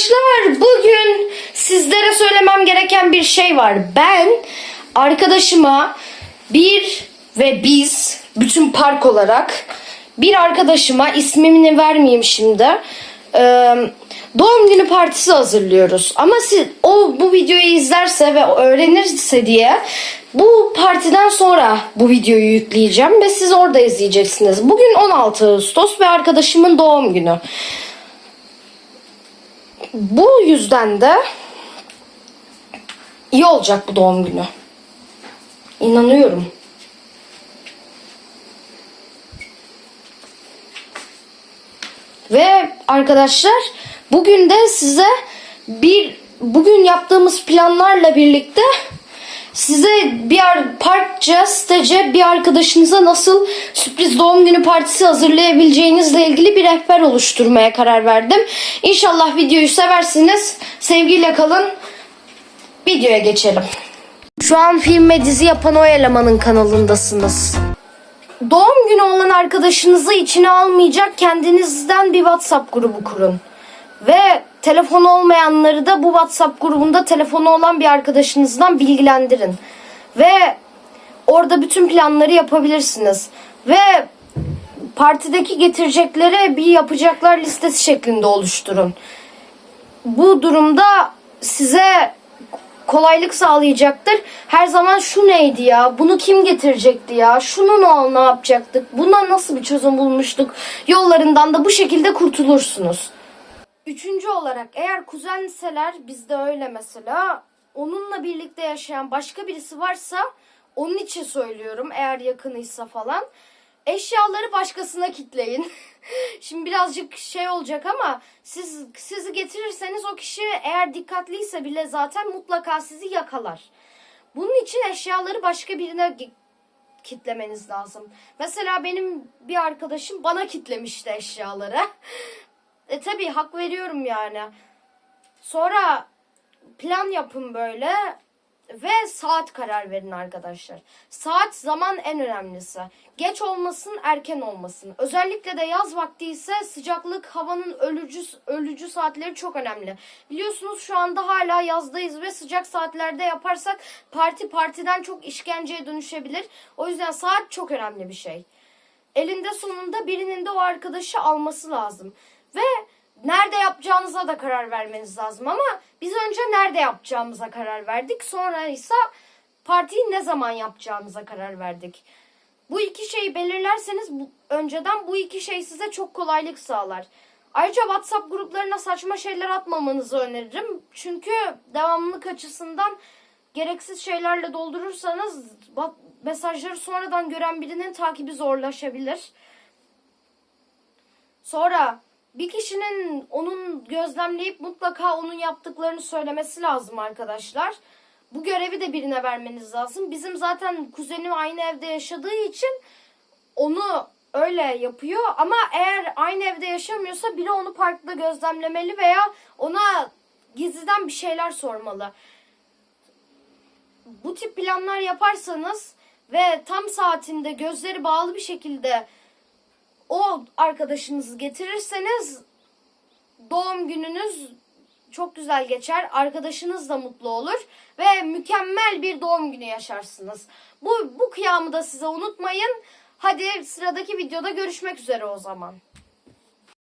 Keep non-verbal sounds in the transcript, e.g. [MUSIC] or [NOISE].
Arkadaşlar bugün sizlere söylemem gereken bir şey var. Ben arkadaşıma bir ve biz bütün park olarak bir arkadaşıma ismini vermeyeyim şimdi. e, doğum günü partisi hazırlıyoruz. Ama siz o bu videoyu izlerse ve öğrenirse diye bu partiden sonra bu videoyu yükleyeceğim ve siz orada izleyeceksiniz. Bugün 16 Ağustos ve arkadaşımın doğum günü. Bu yüzden de iyi olacak bu doğum günü. İnanıyorum. Ve arkadaşlar bugün de size bir bugün yaptığımız planlarla birlikte size bir ar- parkça, sitece bir arkadaşınıza nasıl sürpriz doğum günü partisi hazırlayabileceğinizle ilgili bir rehber oluşturmaya karar verdim. İnşallah videoyu seversiniz. Sevgiyle kalın. Videoya geçelim. Şu an film ve dizi yapan o elemanın kanalındasınız. Doğum günü olan arkadaşınızı içine almayacak kendinizden bir WhatsApp grubu kurun. Ve telefonu olmayanları da bu WhatsApp grubunda telefonu olan bir arkadaşınızdan bilgilendirin. Ve orada bütün planları yapabilirsiniz. Ve partideki getirecekleri bir yapacaklar listesi şeklinde oluşturun. Bu durumda size kolaylık sağlayacaktır. Her zaman şu neydi ya? Bunu kim getirecekti ya? Şunu ne, ne yapacaktık? Buna nasıl bir çözüm bulmuştuk? Yollarından da bu şekilde kurtulursunuz. Üçüncü olarak eğer kuzenseler bizde öyle mesela onunla birlikte yaşayan başka birisi varsa onun için söylüyorum eğer yakınıysa falan eşyaları başkasına kitleyin. [LAUGHS] Şimdi birazcık şey olacak ama siz sizi getirirseniz o kişi eğer dikkatliyse bile zaten mutlaka sizi yakalar. Bunun için eşyaları başka birine kitlemeniz lazım. Mesela benim bir arkadaşım bana kitlemişti eşyaları. [LAUGHS] E tabi hak veriyorum yani. Sonra plan yapın böyle ve saat karar verin arkadaşlar. Saat zaman en önemlisi. Geç olmasın, erken olmasın. Özellikle de yaz vakti ise sıcaklık, havanın ölücü ölücü saatleri çok önemli. Biliyorsunuz şu anda hala yazdayız ve sıcak saatlerde yaparsak parti partiden çok işkenceye dönüşebilir. O yüzden saat çok önemli bir şey elinde sonunda birinin de o arkadaşı alması lazım. Ve nerede yapacağınıza da karar vermeniz lazım ama biz önce nerede yapacağımıza karar verdik. Sonra ise partiyi ne zaman yapacağımıza karar verdik. Bu iki şeyi belirlerseniz bu, önceden bu iki şey size çok kolaylık sağlar. Ayrıca WhatsApp gruplarına saçma şeyler atmamanızı öneririm. Çünkü devamlılık açısından gereksiz şeylerle doldurursanız mesajları sonradan gören birinin takibi zorlaşabilir. Sonra bir kişinin onun gözlemleyip mutlaka onun yaptıklarını söylemesi lazım arkadaşlar. Bu görevi de birine vermeniz lazım. Bizim zaten kuzenim aynı evde yaşadığı için onu öyle yapıyor ama eğer aynı evde yaşamıyorsa biri onu parkta gözlemlemeli veya ona gizliden bir şeyler sormalı. Bu tip planlar yaparsanız ve tam saatinde gözleri bağlı bir şekilde o arkadaşınızı getirirseniz doğum gününüz çok güzel geçer. Arkadaşınız da mutlu olur ve mükemmel bir doğum günü yaşarsınız. Bu bu kıyamı da size unutmayın. Hadi sıradaki videoda görüşmek üzere o zaman.